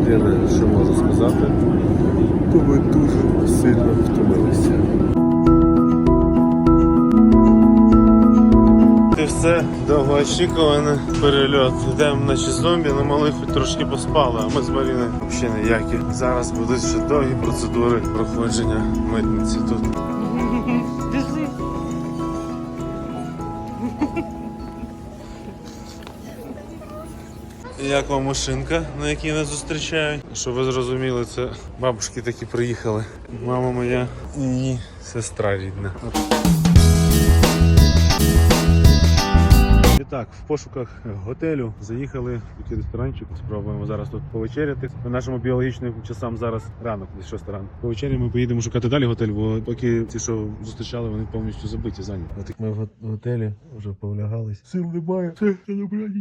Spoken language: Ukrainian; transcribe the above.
Єдине, що можу сказати, то ми дуже сильно втомилися. І все довгоочікуваний перельот. Йдемо на зомбі, але мали хоч трошки поспали, а ми з Маріною взагалі ніякі. Зараз будуть ще довгі процедури проходження митниці тут. Як вам машинка, на якій нас зустрічають? Щоб ви зрозуміли, це бабушки такі приїхали. Мама моя і її сестра рідна. І так, в пошуках готелю заїхали в такий ресторанчик. Спробуємо зараз тут повечеряти. По нашому біологічним часам зараз ранок, десь 6 ранку. Повечері ми поїдемо шукати далі готель, бо поки ті, що зустрічали, вони повністю забиті зайняті. Ми в готелі вже повлягались. Сил немає. Це